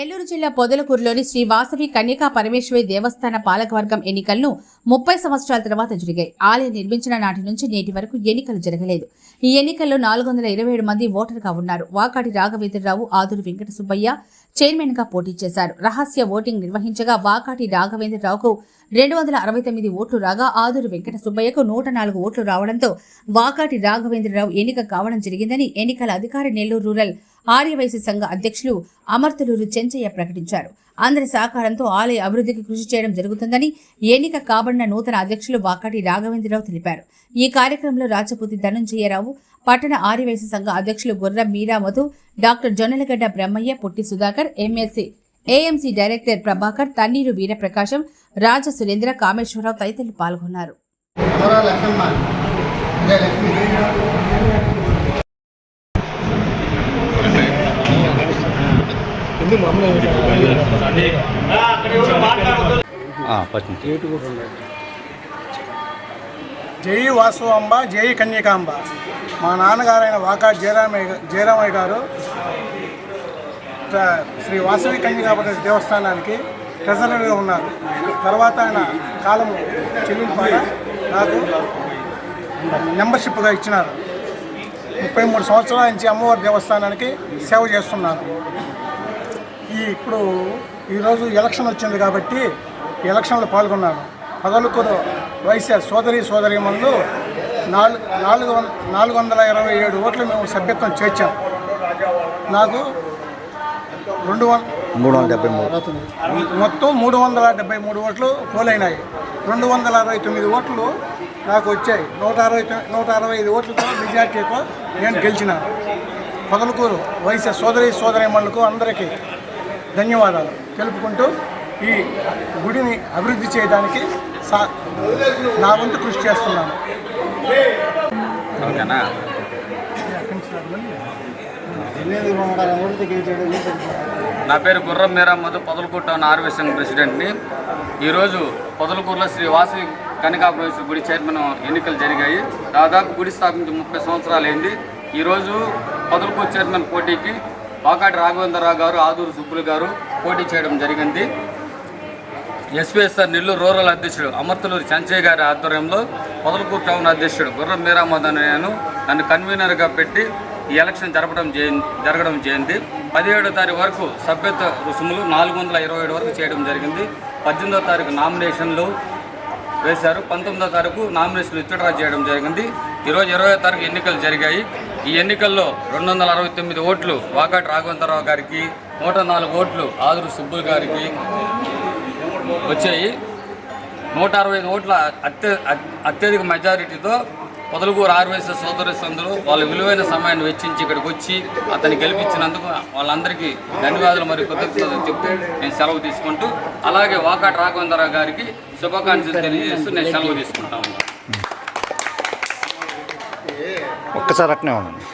నెల్లూరు జిల్లా పొదలకూరులోని శ్రీ వాసవి కన్యకా పరమేశ్వరి దేవస్థాన పాలకవర్గం ఎన్నికలను ముప్పై సంవత్సరాల తర్వాత జరిగాయి. ఆలయం నిర్మించిన నాటి నుంచి నేటి వరకు ఎన్నికలు జరగలేదు. ఈ ఎన్నికల్లో నాలుగు వందల ఇరవై ఏడు మంది ఓటరుగా ఉన్నారు. వాకాటి రాఘవేంద్రరావు ఆదురు వెంకట సుబ్బయ్య చైర్మన్గా పోటీ చేశారు. రహస్య ఓటింగ్ నిర్వహించగా వాకాటి రాఘవేంద్రరావుకు రెండు వందల అరవై తొమ్మిది ఓట్లు రాగా ఆదురు వెంకట సుబ్బయ్యకు నూట నాలుగు ఓట్లు రావడంతో వాకాటి రాఘవేంద్రరావు ఎన్నిక కావడం జరిగిందని ఎన్నికల అధికారి నెల్లూరు రూరల్ ఆర్యవైశ్య సంఘ అధ్యక్షులు అమర్తలూరు చెంచయ్య ప్రకటించారు. అందరి సహకారంతో ఆలయ అభివృద్ధికి కృషి చేయడం జరుగుతుందని ఎన్నిక కాబడిన నూతన అధ్యక్షులు వాకాటి రాఘవేంద్రరావు తెలిపారు. ఈ కార్యక్రమంలో రాజపూతి ధనంజయరావు పట్టణ ఆర్యవైశ్య సంఘ అధ్యక్షులు Gurram Meera Madhu doctor Jonnalagadda Brahmaiah Putti Sudhakar MSc AMC director Prabhakar Tanneeru Veeraprakasam Raja Surendra Kameswararao తదితరులు పాల్గొన్నారు. జై అంబ జై కన్యకాంబ మా నాన్నగారైన వాకా జయరామయ్య జయరామయ్య గారు శ్రీ వాసవి కన్యకాపతి దేవస్థానానికి ట్రెజరర్గా ఉన్నారు. తర్వాత ఆయన కాలము చెల్లింపాడ నాకు మెంబర్షిప్గా ఇచ్చినారు. ముప్పై మూడు సంవత్సరాల నుంచి అమ్మవారి దేవస్థానానికి సేవ చేస్తున్నాను ఈ ఇప్పుడు ఈరోజు ఎలక్షన్ వచ్చింది కాబట్టి ఎలక్షన్లో పాల్గొన్నాను పదలుకూరు వైశ్య సోదరి సోదరీమణులు నాలుగు నాలుగు నాలుగు వందల ఇరవై ఏడు ఓట్లు మేము సభ్యత్వం చేర్చాం. నాకు రెండు మూడు వందల డెబ్బై మూడు. మొత్తం మూడు వందల డెబ్బై మూడు ఓట్లు పోలైనాయి. రెండు వందల అరవై తొమ్మిది ఓట్లు నాకు వచ్చాయి. నూట అరవై నూట అరవై ఐదు ఓట్లతో మెజార్టీతో నేను గెలిచినాను పొదలకూరు వైశ్య సోదరి సోదరిమణులకు అందరికీ ధన్యవాదాలు. తెలుపుకుంటూ ఈ గుడిని అభివృద్ధి చేయడానికి సా నా వంతు కృషి చేస్తున్నాను. నా పేరు గుర్రం మీరా మధు పొదలకూరు టౌన్ ఆర్వేశం ప్రెసిడెంట్ని. ఈరోజు పొదలకూరులో శ్రీ వాసవి కనకాపరేశ్వర గుడి చైర్మన్ ఎన్నికలు జరిగాయి. దాదాపు గుడి స్థాపించి ముప్పై సంవత్సరాలు అయింది ఈరోజు పొదలకూరు చైర్మన్ పోటీకి వాకాటి రాఘవేంద్రరావు గారు ఆదూరు సుబ్బులు గారు పోటీ చేయడం జరిగింది. ఎస్పీఎస్ఆర్ నెల్లూరు రూరల్ అధ్యక్షుడు అమర్తలూరు సంజయ్ గారి ఆధ్వర్యంలో పొదలకూరు టౌన్ అధ్యక్షుడు గుర్రం మీరామద్ నేను నన్ను కన్వీనర్గా పెట్టి ఈ ఎలక్షన్ జరపడం జరగడం జరిగింది పదిహేడో తారీఖు వరకు సభ్యత్వ రుసుములు నాలుగు వందల ఇరవై ఏడు వరకు చేయడం జరిగింది. పద్దెనిమిదో తారీఖు నామినేషన్లు వేశారు. పంతొమ్మిదో తారీఖు నామినేషన్లు విత్డ్రా చేయడం జరిగింది. ఈరోజు ఇరవై తారీఖు ఎన్నికలు జరిగాయి. ఈ ఎన్నికల్లో రెండు వందల అరవై తొమ్మిది ఓట్లు వాకాటి రాఘవేంద్రరావు గారికి నూట నాలుగు ఓట్లు ఆదురు సుబ్బుల్ గారికి వచ్చాయి. నూట అరవై ఐదు ఓట్ల అత్య అత్యధిక మెజారిటీతో పొదలుగూరు ఆర్వేస సోదరి సందులు వాళ్ళ విలువైన సమయాన్ని వెచ్చించి ఇక్కడికి వచ్చి అతన్ని గెలిపించినందుకు వాళ్ళందరికీ ధన్యవాదాలు మరియు కృతజ్ఞతలు చెప్తూ నేను సెలవు తీసుకుంటూ అలాగే వాకాటి రాఘవేంద్రరావు గారికి శుభాకాంక్షలు తెలియజేస్తూ నేను సెలవు తీసుకుంటా ఒక్కసారి అట్నే ఉండండి.